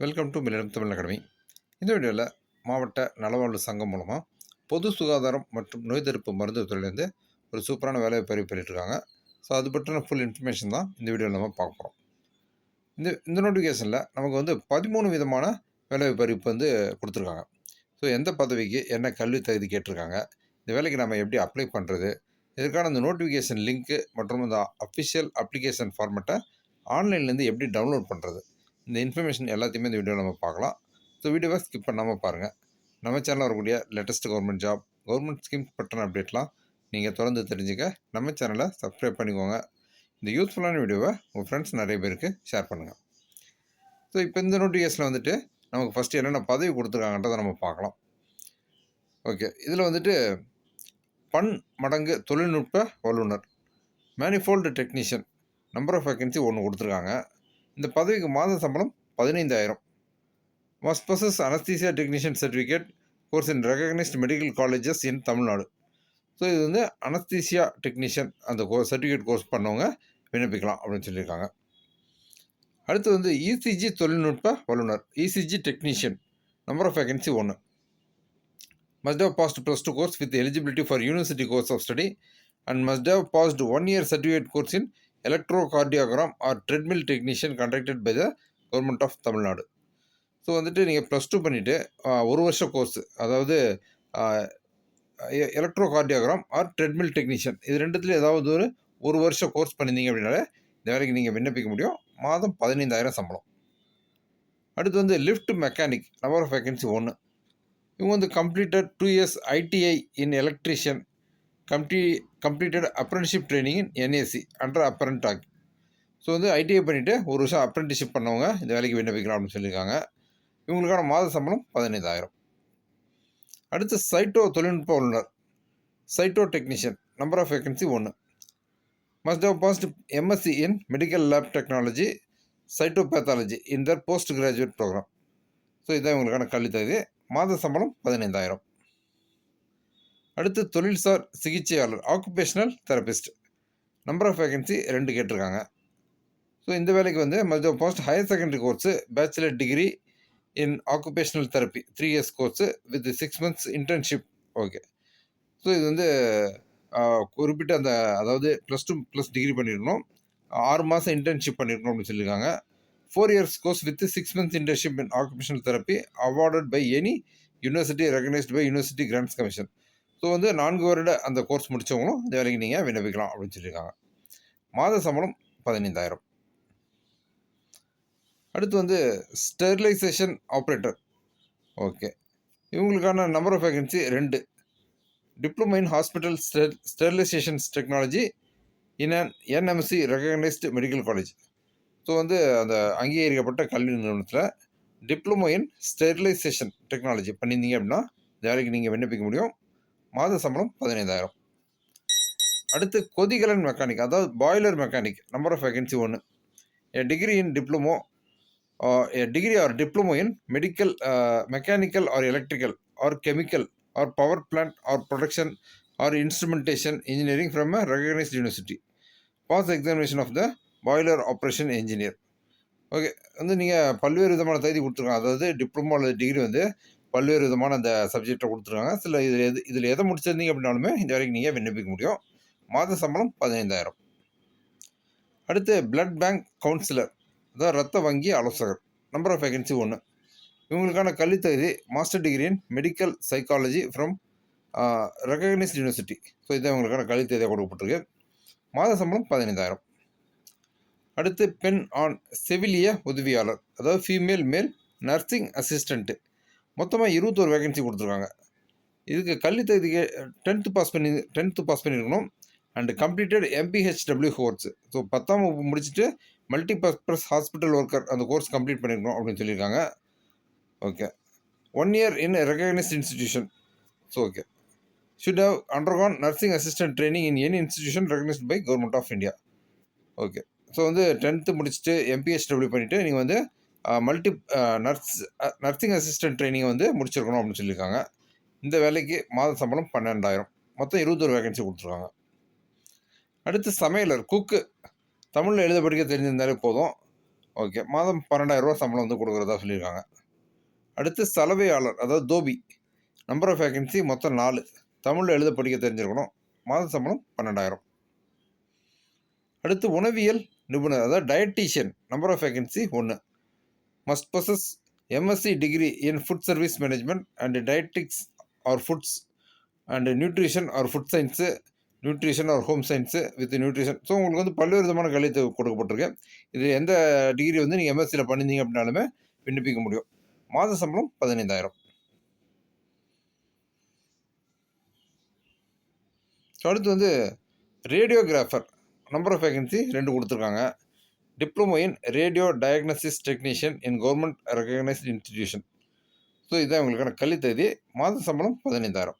Welcome to Millium Tamil academy. இந்த வீடியோவில் மாவட்ட நலவாழ்வு சங்கம் மூலமாக பொது சுகாதாரம் மற்றும் நோய் தடுப்பு மருந்து துறையிலேருந்து ஒரு சூப்பரான வேலையை பதிவு பண்ணிட்டுருக்காங்க ஸோ அது பற்றின ஃபுல் இன்ஃபர்மேஷன் தான் இந்த வீடியோவில் நம்ம பார்க்க போகிறோம் இந்த இந்த நோட்டிஃபிகேஷனில் நமக்கு வந்து பதிமூணு விதமான வேலை பறிப்பு வந்து கொடுத்துருக்காங்க. ஸோ எந்த பதவிக்கு என்ன கல்வி தகுதி கேட்டிருக்காங்க? இந்த வேலைக்கு நம்ம எப்படி அப்ளை பண்ணுறது இதற்கான இந்த நோட்டிஃபிகேஷன் லிங்க்கு மற்றும் இந்த அஃபிஷியல் அப்ளிகேஷன் ஃபார்மெட்டை ஆன்லைன்லேருந்து எப்படி டவுன்லோட் பண்ணுறது இந்த இன்ஃபர்மேஷன் எல்லாத்தையுமே இந்த வீடியோவில் நம்ம பார்க்கலாம். ஸோ வீடியோவை ஸ்கிப் பண்ணாமல் பாருங்கள் நம்ம சேனலில் வரக்கூடிய latest government job government schemes பற்றின அப்டேட்லாம் நீங்கள் தொடர்ந்து தெரிஞ்சுக்க நம்ம சேனலை சப்ஸ்கிரைப் பண்ணிக்கோங்க. இந்த யூஸ்ஃபுல்லான வீடியோவை உங்கள் ஃப்ரெண்ட்ஸ் நிறைய பேருக்கு ஷேர் பண்ணுங்கள் ஸோ இப்போ இந்த நோட்டிஃபிகேஷனில் வந்துட்டு நமக்கு ஃபஸ்ட்டு என்னென்ன பதவி கொடுத்துருக்காங்கன்றதை நம்ம பார்க்கலாம். ஓகே இதில் வந்துட்டு பன் மடங்கு தொழில்நுட்ப வல்லுநர் manifold technician number of vacancy ஒன்று கொடுத்துருக்காங்க. இந்த பதவிக்கு மாத சம்பளம் பதினைந்தாயிரம். Must possess anaesthesia technician certificate course in recognised medical colleges in Tamil Nadu so இது வந்து அனஸ்தீசியா டெக்னீஷியன் அந்த கோ சர்டிஃபிகேட் கோர்ஸ் பண்ணவங்க விண்ணப்பிக்கலாம் அப்படின்னு சொல்லியிருக்காங்க. அடுத்து வந்து இசிஜி தொழில்நுட்ப வல்லுநர் ECG technician number of vacancy ஒன்று must passed plus two course with eligibility for university course of study and and must have passed one year certificate course electrocardiogram or treadmill technician conducted by the government of Tamil Nadu so வந்துட்டு நீங்கள் plus two பண்ணிவிட்டு ஒரு வருஷ course அதாவது electrocardiogram or treadmill technician இது ரெண்டுத்துல ஏதாவது ஒரு ஒரு வருஷம் கோர்ஸ் பண்ணியிருந்தீங்க அப்படின்னாலே இந்த வேலைக்கு நீங்கள் விண்ணப்பிக்க முடியும். மாதம் பதினைந்தாயிரம் சம்பளம். அடுத்து வந்து lift mechanic number of vacancy ஒன்று இவங்க வந்து completed two years ITI in electrician complete completed apprenticeship training in NAC under apprentice act so வந்து ஐடிஐ பண்ணிவிட்டு ஒரு வருஷம் அப்ரண்டிஷிப் பண்ணவங்க இந்த வேலைக்கு விண்ணப்பிக்கலாம் அப்படின்னு சொல்லியிருக்காங்க. இவங்களுக்கான மாத சம்பளம் பதினைந்தாயிரம். அடுத்து சைட்டோ தொழில்நுட்ப வல்லுநர் cyto technician number of vacancy ஒன்று must have passed MSc in medical lab technology cytopathology in the post graduate program so இதுதான் இவங்களுக்கான கல்வி தகுதி. மாத சம்பளம் பதினைந்தாயிரம். அடுத்து தொழில்சார் சிகிச்சையாளர் occupational therapist number of vacancy ரெண்டு கேட்டிருக்காங்க. ஸோ இந்த வேலைக்கு வந்து must post higher secondary course bachelor degree in occupational therapy three years course with six months internship okay so இது வந்து குறிப்பிட்ட அந்த அதாவது ப்ளஸ் டூ ப்ளஸ் டிகிரி பண்ணியிருக்கணும் ஆறு மாதம் இன்டர்ன்ஷிப் பண்ணியிருக்கணும் அப்படின்னு சொல்லியிருக்காங்க four years course with six months internship in occupational therapy awarded by any university recognised by university grants commission so வந்து நான்கு வருட அந்த கோர்ஸ் முடித்தவங்களும் இந்த வேலைக்கு நீங்கள் விண்ணப்பிக்கலாம் அப்படின்னு சொல்லியிருக்காங்க. மாத சம்பளம் பதினைந்தாயிரம். அடுத்து வந்து ஸ்டெர்லைசேஷன் ஆப்ரேட்டர் ஓகே இவங்களுக்கான நம்பர் ஆஃப் வேகன்சி ரெண்டு. Diploma in hospital ster sterilisations technology in an NMC recognised medical college so வந்து அந்த அங்கீகரிக்கப்பட்ட கல்வி நிறுவனத்தில் டிப்ளமோ இன் ஸ்டெர்லைசேஷன் டெக்னாலஜி பண்ணியிருந்தீங்க அப்படின்னா இந்த வேலைக்கு நீங்கள் விண்ணப்பிக்க முடியும். மாத சம்பளம் பதினைந்தாயிரம் அடுத்து கொதிகலன் மெக்கானிக் அதாவது boiler mechanic number of vacancy ஒன்று a degree in diploma a degree or diploma in medical mechanical or electrical or chemical or power plant or production or instrumentation engineering from a recognised university pass examination of the boiler operation engineer okay வந்து நீங்கள் பல்வேறு விதமான தகுதி கொடுத்துருக்காங்க அதாவது diploma அல்லது degree வந்து பல்வேறு விதமான அந்த சப்ஜெக்டை கொடுத்துருக்காங்க. சில இதில் எது இதில் எதை முடிச்சிருந்தீங்க அப்படின்னாலுமே இந்த வரைக்கும் நீங்கள் விண்ணப்பிக்க முடியும். மாத சம்பளம் பதினைந்தாயிரம். அடுத்து பிளட் பேங்க் கவுன்சிலர் அதாவது ரத்த வங்கி ஆலோசகர் நம்பர் ஆஃப் வேகன்சி ஒன்று இவங்களுக்கான கல்வி தகுதி master degree in medical psychology from recognised university so இதான் இவங்களுக்கான கல்வி தகுதியாக கொடுக்கப்பட்டிருக்கு. மாத சம்பளம் பதினைந்தாயிரம். அடுத்து பெண் ஆண் செவிலிய உதவியாளர் அதாவது ஃபீமேல் மேல் நர்சிங் அசிஸ்டண்ட்டு மொத்தமாக இருபத்தோரு வேகன்சி கொடுத்துருக்காங்க. இதுக்கு கல்வி தகுதிக்கு டென்த்து பாஸ் பண்ணி டென்த்து பாஸ் பண்ணியிருக்கணும். And completed MPHW course so பத்தாம் வகுப்பு முடிச்சுட்டு மல்டி பர்பஸ் ஹாஸ்பிட்டல் ஒர்க்கர் அந்த கோர்ஸ் கம்ப்ளீட் பண்ணியிருக்கணும் அப்படின்னு சொல்லியிருக்காங்க. Okay one year in recognised institution so okay should have undergone nursing assistant training in any institution recognised by government of India okay so வந்து tenth முடிச்சுட்டு MPHW பண்ணிவிட்டு நீங்கள் வந்து multi nurse nursing assistant ட்ரைனிங்கை வந்து முடிச்சிருக்கணும் அப்படின்னு சொல்லியிருக்காங்க. இந்த வேலைக்கு மாத சம்பளம் பன்னெண்டாயிரம் மொத்தம் இருபத்தொரு வேகன்சி கொடுத்துருக்காங்க. அடுத்து சமையலர் குக்கு தமிழில் எழுத படிக்க தெரிஞ்சிருந்தாலே போதும். ஓகே மாதம் பன்னெண்டாயிரரூவா சம்பளம் வந்து கொடுக்குறதா சொல்லியிருக்காங்க. அடுத்து சலவையாளர் அதாவது தோபி. நம்பர் ஆஃப் வேகன்சி மொத்தம் நாலு. தமிழில் எழுத படிக்க தெரிஞ்சிருக்கணும். மாத சம்பளம் பன்னெண்டாயிரம் அடுத்து உணவியல் நிபுணர் அதாவது டயட்டீஷியன் நம்பர் ஆஃப் வேகன்சி ஒன்று must possess MSc degree in food service management and dietetics or foods and nutrition or food science nutrition or home science with nutrition so உங்களுக்கு வந்து பல்வேறு விதமான கல்வி கொடுக்கப்பட்டிருக்கு. இது எந்த டிகிரி வந்து நீங்கள் எம்எஸ்சியில் பண்ணியிருந்தீங்க அப்படின்னாலுமே விண்ணப்பிக்க முடியும். மாத சம்பளம் பதினைந்தாயிரம். அடுத்து வந்து ரேடியோகிராஃபர் நம்பர் ஆஃப் வேகன்சி ரெண்டு கொடுத்துருக்காங்க. Diploma in radio diagnosis technician in government recognised institution so இதுதான் உங்களுக்கான கல்வித்தகுதி தேதி மாத சம்பளம் பதினைந்தாயிரம்.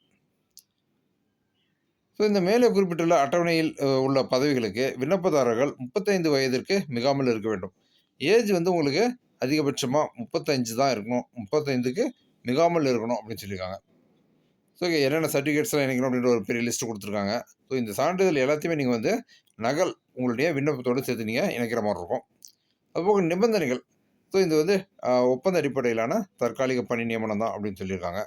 ஸோ இந்த மேலே குறிப்பிட்டுள்ள அட்டவணையில் உள்ள பதவிகளுக்கு விண்ணப்பதாரர்கள் முப்பத்தைந்து வயதிற்கு மிகாமல் இருக்க வேண்டும். ஏஜ் வந்து உங்களுக்கு அதிகபட்சமாக முப்பத்தஞ்சு தான் இருக்கணும். முப்பத்தைந்துக்கு மிகாமல் இருக்கணும் அப்படின்னு சொல்லியிருக்காங்க. ஸோ என்னென்ன சர்டிஃபிகேட்ஸ்லாம் இணைக்கணும் அப்படின்ற ஒரு பெரிய லிஸ்ட் கொடுத்துருக்காங்க. ஸோ இந்த சான்றிதழ் எல்லாத்தையுமே நீங்கள் வந்து நகல் உங்களுடைய விண்ணப்பத்தோடு சேர்த்து நீங்கள் இணைக்கிற மாதிரி இருக்கும். அதுபோக நிபந்தனைகள். ஸோ இது வந்து ஒப்பந்த அடிப்படையிலான தற்காலிக பணி நியமனம் தான் அப்படின்னு சொல்லியிருக்காங்க.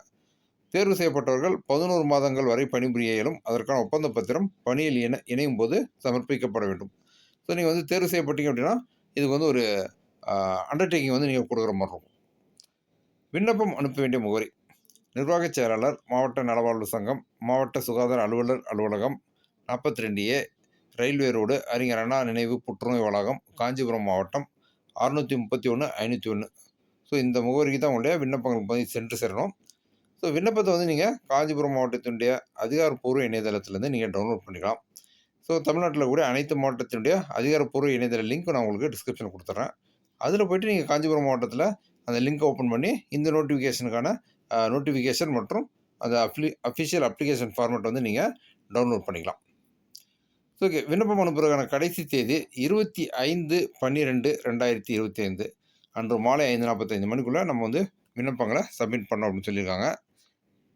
தேர்வு செய்யப்பட்டவர்கள் பதினோரு மாதங்கள் வரை பணிபுரிய இயலும் அதற்கான ஒப்பந்த பத்திரம் பணியில் இணை இணையும் போது சமர்ப்பிக்கப்பட வேண்டும். ஸோ நீங்கள் வந்து தேர்வு செய்யப்பட்டீங்க அப்படின்னா இதுக்கு வந்து ஒரு அண்டர்டேக்கிங் வந்து நீங்கள் கொடுக்குற மாதிரி இருக்கும். விண்ணப்பம் அனுப்ப வேண்டிய முகவரி. நிர்வாகச் செயலாளர் மாவட்ட நலவாழ்வு சங்கம் மாவட்ட சுகாதார அலுவலர் அலுவலகம் நாற்பத்தி ரெண்டு ஏ ரயில்வே ரோடு அறிஞர் அண்ணா நினைவு புற்றுநோய் வளாகம் காஞ்சிபுரம் மாவட்டம் அறுநூற்றி முப்பத்தி ஒன்று ஐநூற்றி ஒன்று ஸோ இந்த முகவரிக்கு தான் உங்களுடைய விண்ணப்பங்கள் பதிவு சென்று சேரணும். ஸோ விண்ணப்பத்தை வந்து நீங்கள் காஞ்சிபுரம் மாவட்டத்தினுடைய அதிகாரப்பூர்வ இணையதளத்திலேருந்து நீங்கள் டவுன்லோட் பண்ணிக்கலாம். ஸோ தமிழ்நாட்டில் கூட அனைத்து மாவட்டத்தினுடைய அதிகாரப்பூர்வ இணையதள லிங்க் நான் உங்களுக்கு டிஸ்கிரிப்ஷனில் கொடுத்துட்றேன் அதில் போய்ட்டு நீங்கள் காஞ்சிபுரம் மாவட்டத்தில் அந்த லிங்க் ஓப்பன் பண்ணி இந்த நோட்டிஃபிகேஷனுக்கான நோட்டிஃபிகேஷன் மற்றும் அந்த அப்ளி அஃபிஷியல் அப்ளிகேஷன் ஃபார்மேட் வந்து நீங்கள் டவுன்லோட் பண்ணிக்கலாம். ஓகே விண்ணப்பம் அனுப்புவதற்கான கடைசி தேதி இருபத்தி ஐந்து பன்னிரெண்டு ரெண்டாயிரத்தி இருபத்தி ஐந்து. அன்று மாலை ஐந்து நாற்பத்தைந்து மணிக்குள்ளே நம்ம வந்து விண்ணப்பங்களை சப்மிட் பண்ணோம் அப்படின்னு சொல்லியிருக்காங்க.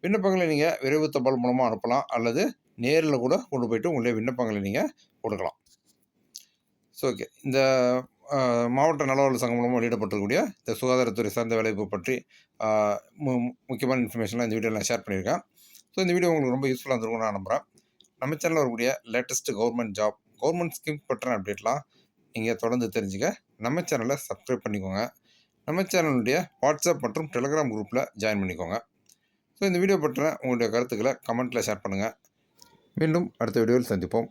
விண்ணப்பங்களை நீங்கள் விரைவு தபால் மூலமாக அனுப்பலாம். அல்லது நேரில் கூட கொண்டு போயிட்டு உங்களுடைய விண்ணப்பங்களை நீங்கள் கொடுக்கலாம். ஸோ ஓகே இந்த மாவட்ட நலவாழ்வு சங்கம் மூலமாக வெளியிடப்பட்டிருக்கக்கூடிய இந்த சுகாதாரத்துறை சார்ந்த வேலைவாய்ப்பு பற்றி மு- மு- முக்கியமான இன்ஃபர்மேஷன்லாம் இந்த வீடியோவில் நான் ஷேர் பண்ணியிருக்கேன். ஸோ இந்த வீடியோ உங்களுக்கு ரொம்ப யூஸ்ஃபுல்லாக இருந்திருக்கும் நான் நம்புகிறேன் நம்ம சேனலில் வரக்கூடிய latest government job government scheme பற்றின அப்டேட்லாம் நீங்கள் தொடர்ந்து தெரிஞ்சுக்க. நம்ம சேனலை சப்ஸ்கிரைப் பண்ணிக்கோங்க. நம்ம சேனலுடைய வாட்ஸ்அப் மற்றும் டெலிகிராம் குரூப்பில் ஜாயின் பண்ணிக்கோங்க. ஸோ இந்த வீடியோ பற்றின உங்களுடைய கருத்துக்களை கமெண்ட்டில் ஷேர் பண்ணுங்கள் மீண்டும் அடுத்த வீடியோவில் சந்திப்போம்.